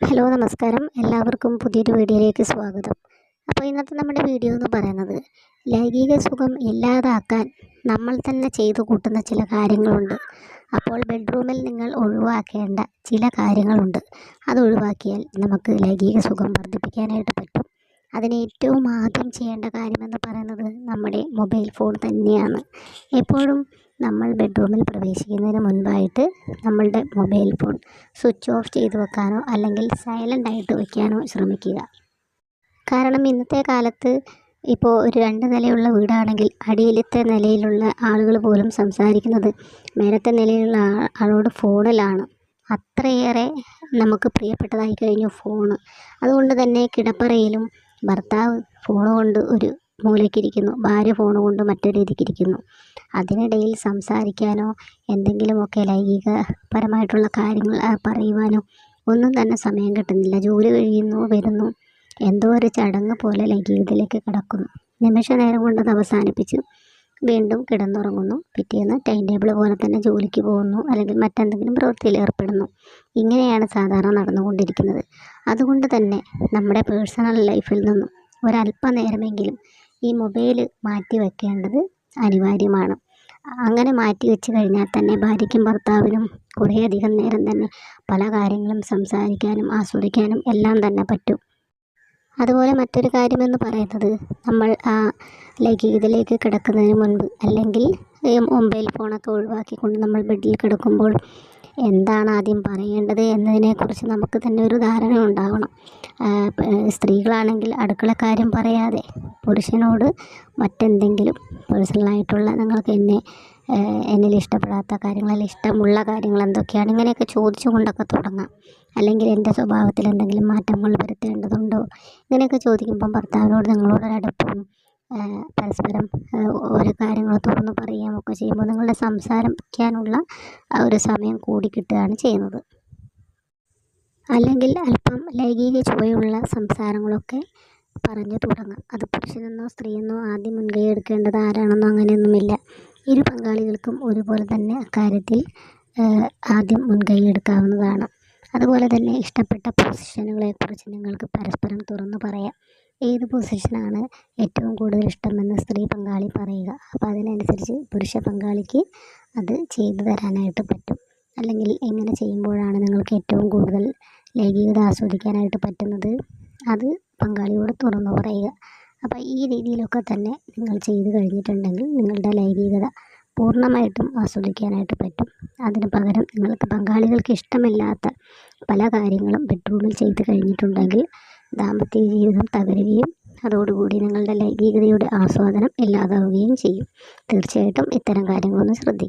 Hello നമസ്കാരം. എല്ലാവർക്കും പുതിയൊരു വീഡിയോയിലേക്ക് സ്വാഗതം. അപ്പോൾ ഇന്നത്തെ നമ്മുടെ വീഡിയോ എന്ന് പറയുന്നത് ലൈംഗിക സുഖം ഇല്ലാതാക്കാൻ നമ്മൾ തന്നെ ചെയ്തു കൂട്ടുന്ന ചില കാര്യങ്ങളുണ്ട്. അപ്പോൾ ബെഡ്റൂമിൽ നിങ്ങൾ ഒഴിവാക്കേണ്ട ചില കാര്യങ്ങളുണ്ട്. അത് ഒഴിവാക്കിയാൽ നമുക്ക് ലൈംഗിക സുഖം വർദ്ധിപ്പിക്കാനായിട്ട് പറ്റും. അതിന് ഏറ്റവും ആദ്യം ചെയ്യേണ്ട കാര്യമെന്ന് പറയുന്നത് നമ്മുടെ മൊബൈൽ ഫോൺ തന്നെയാണ്. എപ്പോഴും നമ്മൾ ബെഡ്റൂമിൽ പ്രവേശിക്കുന്നതിന് മുൻപായിട്ട് നമ്മളുടെ മൊബൈൽ ഫോൺ സ്വിച്ച് ഓഫ് ചെയ്ത് വെക്കാനോ അല്ലെങ്കിൽ സൈലന്റ് ആയിട്ട് വെക്കാനോ ശ്രമിക്കുക. കാരണം ഇന്നത്തെ കാലത്ത് ഇപ്പോൾ ഒരു രണ്ട് നിലയുള്ള വീടാണെങ്കിൽ അടിയിലത്തെ നിലയിലുള്ള ആളുകൾ പോലും സംസാരിക്കുന്നത് മേലത്തെ നിലയിലുള്ള ആളോട് ഫോണിലാണ്. അത്രയേറെ നമുക്ക് പ്രിയപ്പെട്ടതായി കഴിഞ്ഞു ഫോണ് അതുകൊണ്ട് തന്നെ കിടപ്പറയിലും ഭർത്താവ് ഫോൺ കൊണ്ട് ഒരു മൂലയ്ക്കിരിക്കുന്നു. ഭാര്യ ഫോൺ കൊണ്ട് മറ്റൊരു രീതിക്കിരിക്കുന്നു. അതിനിടയിൽ സംസാരിക്കാനോ എന്തെങ്കിലുമൊക്കെ ലൈംഗികപരമായിട്ടുള്ള കാര്യങ്ങൾ പറയുവാനോ ഒന്നും തന്നെ സമയം കിട്ടുന്നില്ല. ജോലി കഴിയുന്നു വരുന്നു. എന്തോ ഒരു ചടങ്ങ് പോലെ ലൈംഗികതയിലേക്ക് കിടക്കുന്നു. നിമിഷ നേരം കൊണ്ട് അത് അവസാനിപ്പിച്ച്. വീണ്ടും കിടന്നുറങ്ങുന്നു. പിറ്റേന്ന് ടൈം ടേബിൾ പോലെ തന്നെ ജോലിക്ക് പോകുന്നു. അല്ലെങ്കിൽ മറ്റെന്തെങ്കിലും പ്രവൃത്തിയിൽ ഏർപ്പെടുന്നു. ഇങ്ങനെയാണ് സാധാരണ നടന്നുകൊണ്ടിരിക്കുന്നത്. അതുകൊണ്ട് തന്നെ നമ്മുടെ പേഴ്സണൽ ലൈഫിൽ നിന്നും ഒരല്പനേരമെങ്കിലും ഈ മൊബൈൽ മാറ്റി വെക്കേണ്ടത് അനിവാര്യമാണ്. അങ്ങനെ മാറ്റി വെച്ച് കഴിഞ്ഞാൽ തന്നെ ഭാര്യയ്ക്കും ഭർത്താവിനും കുറേയധികം നേരം തന്നെ പല കാര്യങ്ങളും സംസാരിക്കാനും ആസ്വദിക്കാനും എല്ലാം തന്നെ പറ്റും. അതുപോലെ മറ്റൊരു കാര്യമെന്ന് പറയുന്നത് നമ്മൾ ആ ലൈംഗികതയിലേക്ക് കിടക്കുന്നതിന് മുൻപ് അല്ലെങ്കിൽ മൊബൈൽ ഫോണൊക്കെ ഒഴിവാക്കിക്കൊണ്ട് നമ്മൾ ബെഡിൽ കിടക്കുമ്പോൾ എന്താണ് ആദ്യം പറയേണ്ടത് എന്നതിനെക്കുറിച്ച് നമുക്ക് തന്നെ ഒരു ധാരണ ഉണ്ടാവണം. സ്ത്രീകളാണെങ്കിൽ അടുക്കള സ്ത്രീകളാണെങ്കിൽ അടുക്കളക്കാര്യം പറയാതെ പുരുഷനോട് മറ്റെന്തെങ്കിലും പേഴ്സണലായിട്ടുള്ള നിങ്ങൾക്ക് എന്നെ എന്നിൽ ഇഷ്ടപ്പെടാത്ത കാര്യങ്ങൾ അല്ലെങ്കിൽ ഇഷ്ടമുള്ള കാര്യങ്ങൾ എന്തൊക്കെയാണ് ഇങ്ങനെയൊക്കെ ചോദിച്ചു കൊണ്ടൊക്കെ തുടങ്ങാം. അല്ലെങ്കിൽ എന്റെ സ്വഭാവത്തിൽ എന്തെങ്കിലും മാറ്റങ്ങൾ വരുത്തേണ്ടതുണ്ടോ? ഇങ്ങനെയൊക്കെ ചോദിക്കുമ്പം ഭർത്താവിനോട് നിങ്ങളോട് ആ, പരസ്പരം ഓരോ കാര്യങ്ങൾ തുറന്ന് ഒക്കെ ചെയ്യുമ്പോൾ നിങ്ങളുടെ സംസാരിക്കാനുള്ള ഒരു സമയം കൂടി കിട്ടുകയാണ് ചെയ്യുന്നത്. അല്ലെങ്കിൽ അല്പം ലൈംഗിക ചുവയുള്ള സംസാരങ്ങളൊക്കെ പറഞ്ഞു തുടങ്ങാം. അത് പുരുഷനെന്നോ സ്ത്രീയെന്നോ ആദ്യം മുൻകൈ എടുക്കേണ്ടത് ആരാണെന്നോ അങ്ങനെയൊന്നുമില്ല. ഇരു പങ്കാളികൾക്കും ഒരുപോലെ തന്നെ അക്കാര്യത്തിൽ ആദ്യം മുൻകൈ എടുക്കാവുന്നതാണ്. അതുപോലെ തന്നെ ഇഷ്ടപ്പെട്ട പൊസിഷനുകളെക്കുറിച്ച് നിങ്ങൾക്ക് പരസ്പരം തുറന്നു പറയാം. ഏത് പൊസിഷനാണ് ഏറ്റവും കൂടുതൽ ഇഷ്ടമെന്ന് സ്ത്രീ പങ്കാളി പറയുക. അപ്പോൾ അതിനനുസരിച്ച് പുരുഷ പങ്കാളിക്ക് അത് ചെയ്തു തരാനായിട്ട് പറ്റും. അല്ലെങ്കിൽ എങ്ങനെ ചെയ്യുമ്പോഴാണ് നിങ്ങൾക്ക് ഏറ്റവും കൂടുതൽ ലൈംഗികത ആസ്വദിക്കാനായിട്ട് പറ്റുന്നത്? അത് പങ്കാളിയോട് തുറന്നു പറയുക. അപ്പോൾ ഈ രീതിയിലൊക്കെ തന്നെ നിങ്ങൾ ചെയ്തു കഴിഞ്ഞിട്ടുണ്ടെങ്കിൽ നിങ്ങളുടെ ലൈംഗികത പൂർണമായിട്ടും ആസ്വദിക്കാനായിട്ട് പറ്റും. അതിന് പകരം നിങ്ങൾക്ക് പങ്കാളികൾക്ക് ഇഷ്ടമില്ലാത്ത പല കാര്യങ്ങളും ബെഡ്റൂമിൽ ചെയ്തു കഴിഞ്ഞിട്ടുണ്ടെങ്കിൽ ദാമ്പത്യ ജീവിതം തകരുകയും അതോടുകൂടി നിങ്ങളുടെ ലൈംഗികതയുടെ ആസ്വാദനം ഇല്ലാതാവുകയും ചെയ്യും. തീർച്ചയായിട്ടും ഇത്തരം കാര്യങ്ങളൊന്ന് ശ്രദ്ധിക്കുക.